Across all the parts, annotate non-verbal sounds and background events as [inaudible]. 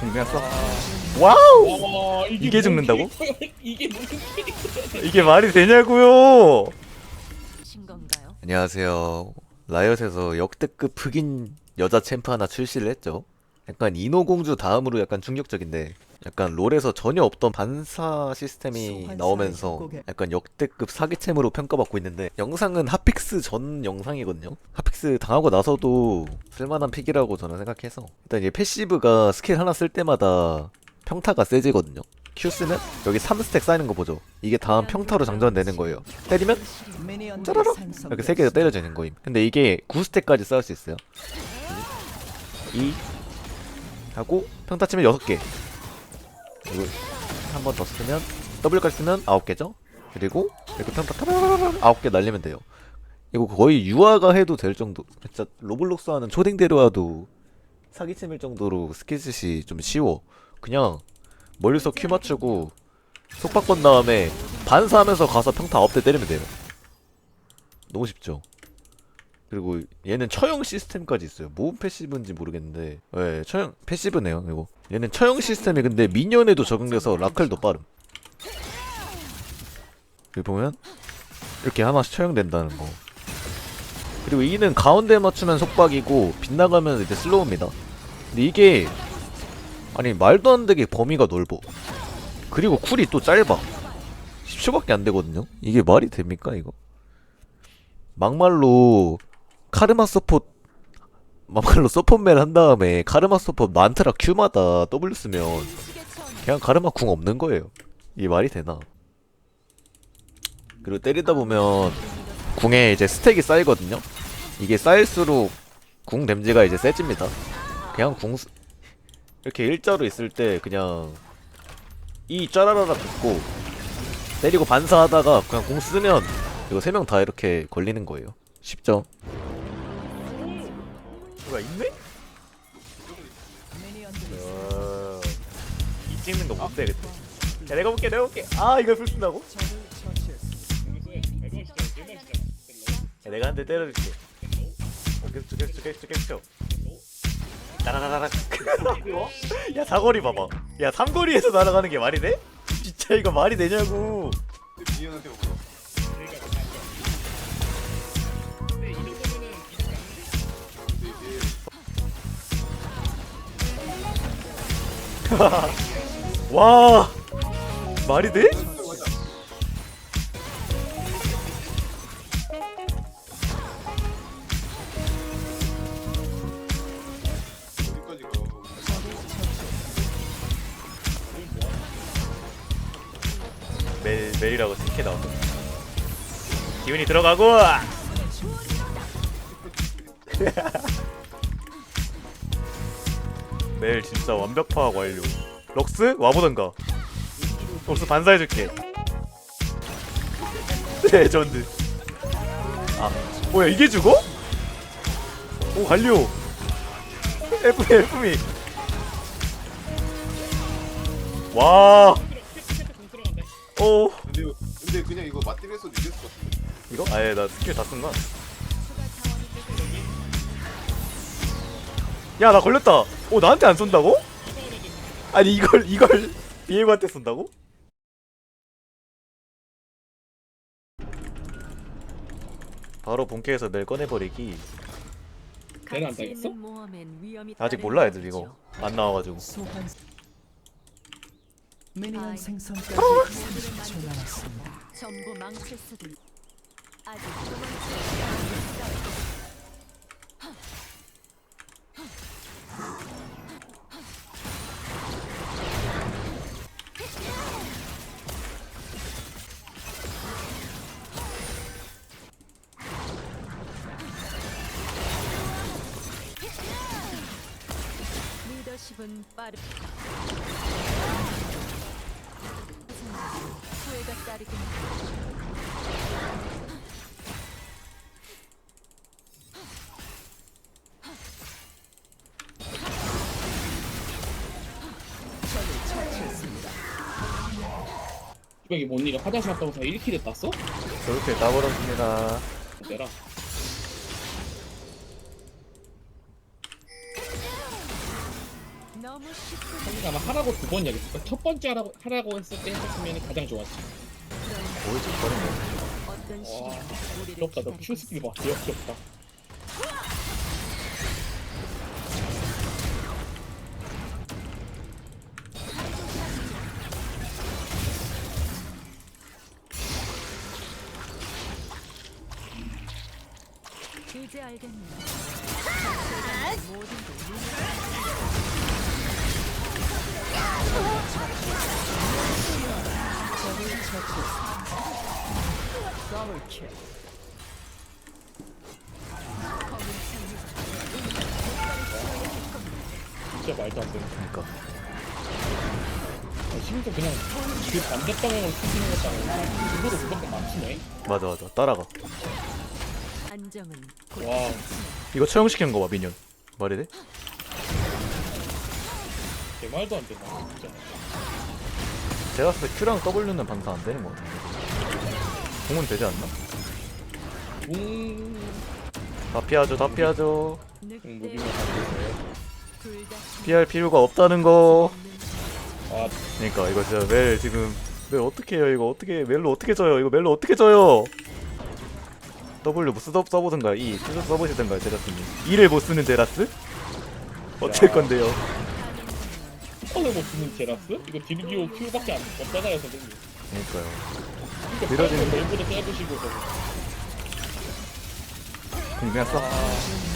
그냥 써 와우! 와 이게 뭔 죽는다고? 이게 무슨 캐릭터야? [laughs] 이게 말이 되냐고요? 신 건가요? 안녕하세요. 라이엇에서 역대급 흑인 여자 챔프 하나 출시를 했죠. 약간 인어공주 다음으로 약간 충격적인데 약간 롤에서 전혀 없던 반사 시스템이 나오면서 약간 역대급 사기챔으로 평가받고 있는데 영상은 핫픽스 전 영상이거든요. 핫픽스 당하고 나서도 쓸만한 픽이라고 저는 생각해서 일단 이제 패시브가 스킬 하나 쓸 때마다 평타가 세지거든요. Q 쓰면 여기 3스택 쌓이는 거 보죠? 이게 다음 평타로 장전되는 거예요. 때리면 짜라락 이렇게 세 개가 때려지는 거임. 근데 이게 9스택까지 쌓을 수 있어요. 2 하고 평타 치면 6개 그리고 한번 더 쓰면 W까지 쓰면 9개죠? 그리고 이렇게 타라라라 9개 날리면 돼요. 이거 거의 유아가 해도 될 정도 진짜 로블록스 하는 초딩대로 와도 사기챔일 정도로 스킬셋이 좀 쉬워. 그냥 멀리서 큐 맞추고 속박 건 다음에 반사하면서 가서 평타 9대 때리면 돼요. 너무 쉽죠 그리고 얘는 처형 시스템까지 있어요. 모음 패시브인지 모르겠는데, 예, 처형 패시브네요. 이거 얘는 처형 시스템이 근데 미니언에도 적용돼서 라클도 빠름. 여기 보면 이렇게 하나씩 처형된다는 거. 그리고 E는 가운데 맞추면 속박이고 빗나가면 이제 슬로우입니다. 근데 이게 아니 말도 안 되게 범위가 넓어. 그리고 쿨이 또 짧아. 10초밖에 안 되거든요. 이게 말이 됩니까 이거? 막말로 카르마 서폿 막말로 서폿멜 한 다음에 카르마 서폿 만트라 Q마다 W 쓰면 그냥 카르마 궁 없는 거예요. 이게 말이 되나? 그리고 때리다 보면 궁에 이제 스택이 쌓이거든요. 이게 쌓일수록 궁 댐지가 이제 세집니다. 그냥 궁 쓰- 이렇게 일자로 있을 때 그냥 이 짜라라라 듣고 때리고 반사하다가 그냥 공 쓰면 이거 세 명 다 이렇게 걸리는 거예요. 쉽죠? 뭐가 있네? 이 찍는 거 못 되겠다. 야, 내가 볼게, 내가 볼게. 아, 이걸 풀 쓴다고? 야, 내가 한 대 때려줄게. 어, 계속 쳐, 계속 쳐, 계속 쳐, 계속 쳐. 따라라라락. 야, 사거리 봐봐. 야, 삼거리에서 날아가는 게 말이 돼? 진짜 이거 말이 되냐고. 미연한테 물어. [laughs] 와 말이 돼? 멜 멜이라고 스킬 나온다. 기운이 들어가고. [laughs] 멜 진짜 완벽 파악 완료. 럭스 와보던가. 럭스 반사해줄게. [laughs] 레전드. 아 뭐야 이게 죽어? 오 완료. F F미. 와. 오. 근데 근데 그냥 이거 맞대면서 이겼을 것 같은데. 이거? 아예 나 스킬 다쓴 거야. 야나 걸렸다. 오 나한테 안 쏜다고? 아니 이걸 이걸 [laughs] 비에고한테 쏜다고? 바로 본캐에서 멜 꺼내버리기. 내는 안 당했어? 아직 몰라 애들 이거 안 나와가지고. 미니언. 생성까지 30초 남았습니다. 전부 망칠 수도 있... 아직 리더 십은 빠르. 후회가 따르긴 이게 뭔 일이야? 화장실 갔다 오서 1킬을 땄어? 저렇게 따버렸습니다. 내라. 사실 아마 하라고 두번 이야기했을 첫 번째 하라고, 하라고 했을 때 했었으면 가장 좋았지. 보이지 버린 거. 와, 귀엽다. 너 기다리고 큐 스킬 봐. 귀엽, 귀엽다. 이제 알겠네. 모든 게 진짜 말도 안 돼. 그러니까 아, 심지어 그냥 그 반대 방향으로 튀기는 것도 아니고 그거로 그밖에 맞추네. 맞아 맞아 따라가. 안정은 곧 와, 이거 처형시키는 거봐 미니언. 말이 돼? 내 말도 안 된다. 진짜. 제가 봤을 때 Q랑 W는 방사 안 되는 거 같은데. 공은 되지 않나? 웅, 다 피하죠 다 피하죠. 웅 늑대 무빙을. 둘다 피할 필요가 없다는 거. 아, 그러니까 이거 진짜 멜 지금 멜 어떻게 해요 이거 어떻게 멜로 어떻게 져요 이거 멜로 어떻게 져요 W 써, 써보든가 E 쓰 써보시든가 제라스님 E를 못 쓰는 제라스? 어쩔 야. 건데요 슈퍼를 못 쓰는 제라스? 이거 딜기오 Q밖에 안 없잖아요, 선생님. 그러니까요 그러니까 밀어지는 파이브 멜보다 짧으시고. 그럼 그냥 써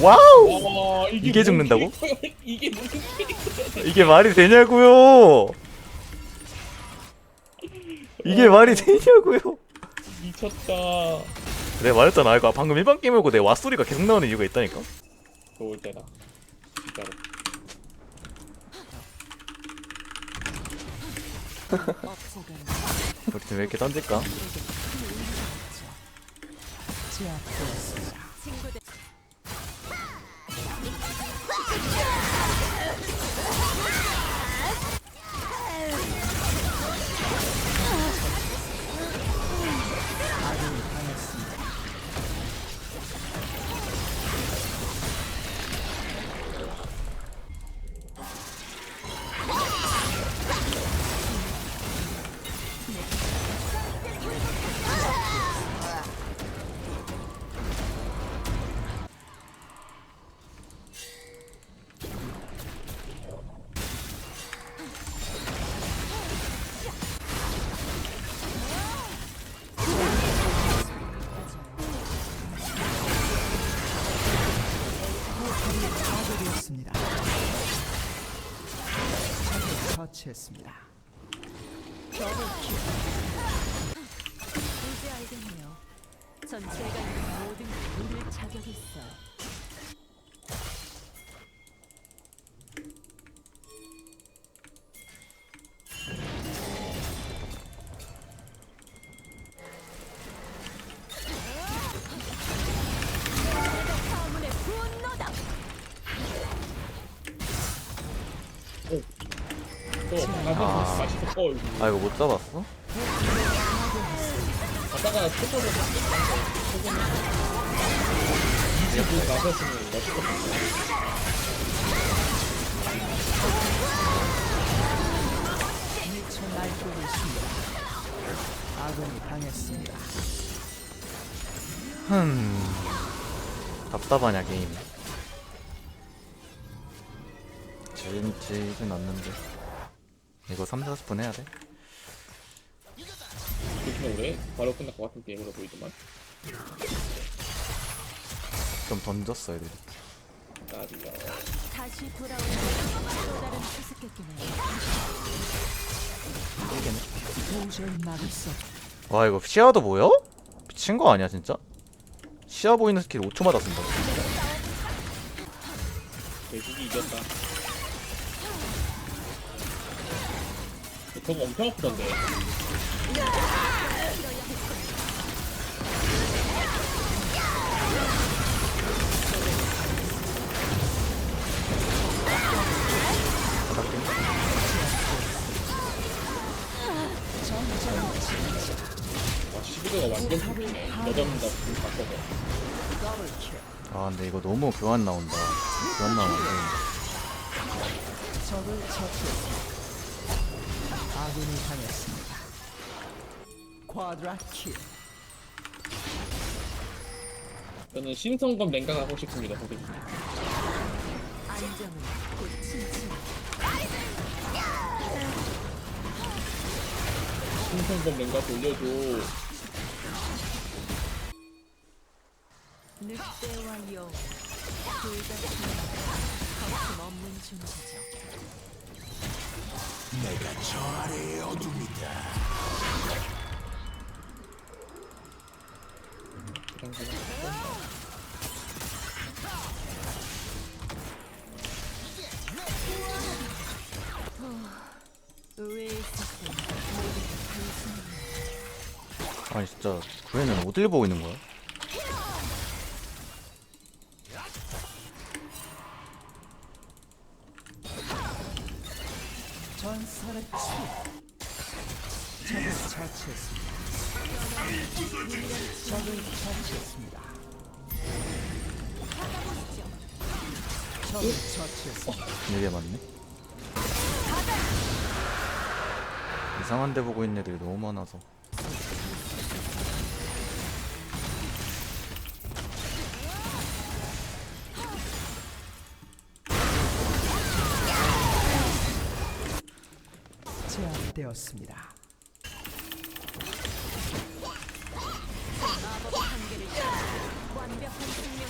와우 와, 이게 뭔 죽는다고? 캐릭터야? 이게 무슨 캐릭터야? 이게 말이 되냐고요 이게 말이 되냐고요 미쳤다. 내가 말했잖아 이거 방금 일반 게임이고 내 왓소리가 계속 나오는 이유가 있다니까 좋을 때다. 진짜로. 없애가 우리 팀왜 이렇게 던질까? 친구들 처치했습니다. 이제 알겠네요. 전 제가 있는 모든 자격이 있어요. 또 가서 맛있어. 어, 이거. 아 이거 못 잡았어? 가다가 초점을 초점을 이제 나섰으면 멋있을 것 같아. 미쳐 날뛰고 있습니다. 아군이 당했습니다. 흠 답답하냐 게임 재밌지는 않는데 이거 3, 40분 해야 돼? 조심해 그래. 바로 끝날 것 같은 게임으로 보이더만. 좀 던졌어 애들이 나디가. 다시 돌아오는 또 다른 수수께끼네요. 이게네 도저히 막을 수 없. 와 이거 시야도 보여? 미친 거 아니야 진짜? 시야 보이는 스킬 5초 맞았습니다 대국이 이겼다. 저거 엄청 아프던데. 더블킬. 아 근데 이거 너무 교환 나온다 교환 나오는데. 아군이 당했습니다. 쿼드라 킬. 저는 신성검 가고 싶습니다 선생님 안정은 곧. 신성검 랭가 돌려줘 늑대와 여우 둘다 거침없는 존재죠. 의외의 사건 모두 단순히 아니 진짜 구애는 어딜 보고 있는 거야? 전설의 치. 적을 처치했습니다. 적을 처치했습니다. 적을 처치했습니다. 이게 맞네. 이상한 데 보고 있는 애들이 너무 많아서. 찾아 완벽한 생명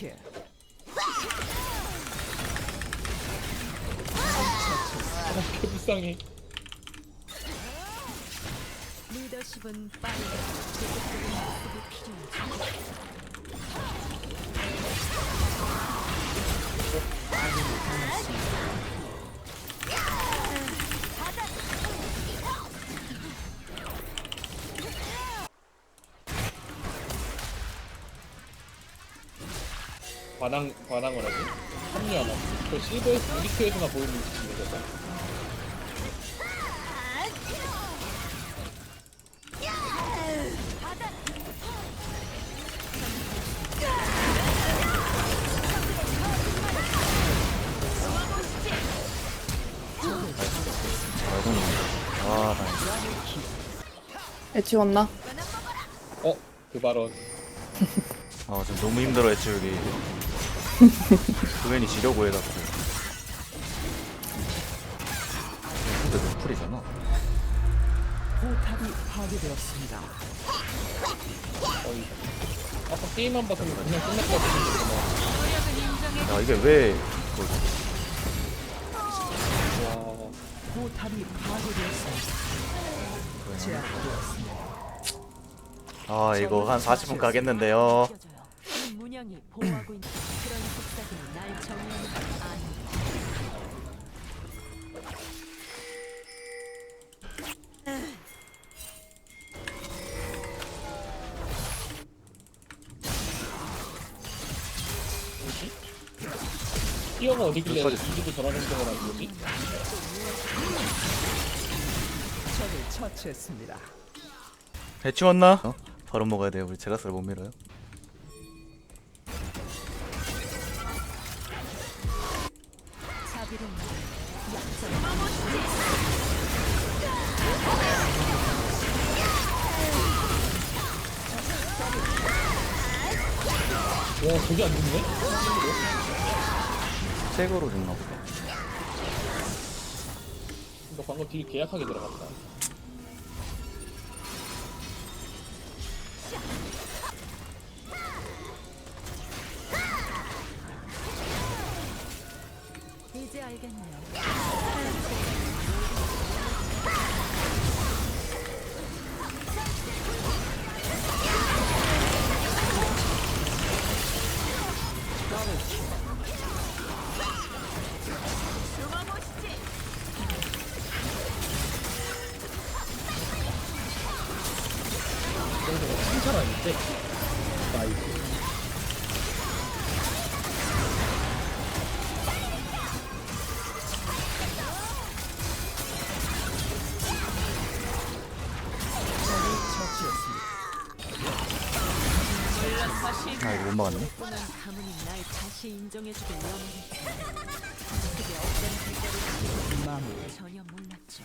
킬. 개 불쌍해 리더십은 빠르게 계속적인 모습이 필요하죠. 반항 반항을 하지 합류하나 저 실버에서 유니크에서나 보이는 느낌인데 저거 알고는 아, 나 애치 왔나? 어? 그 발언 아, 지금 너무 힘들어 애치우기. 구엔이 지려고 해갖고. 근데 노플이잖아. 포탑이 파괴되었습니다. 어이 아까 게임만 봤으면 그냥 끝날 것 같은데 야, 이게 왜, 그, 와 포탑이 파괴되었습니다. 제압되었습니다. 아, 이거 한 40분 가겠는데요. 느껴져요. 이 문양이 보호하고 있는 그런 속삭임이 날 정의하는 건 아닙니다. 티어가 어디길래 여기까지. 이기도 저런 행동을 하는 거지? 적을 처치했습니다. 해치웠나? 어? 바로 먹어야 돼요. 우리 제라스를 못 밀어요. 와 저게 안 죽네? 색으로 줬나 보다. 너 방금 딜 계약하게 들어갔다 이제 알겠네요. 정도가 칭찬 아닌데? 가문이 날 다시 인정해주길 원했지만 그게 어떤 결과를 마무리. 전혀 몰랐죠.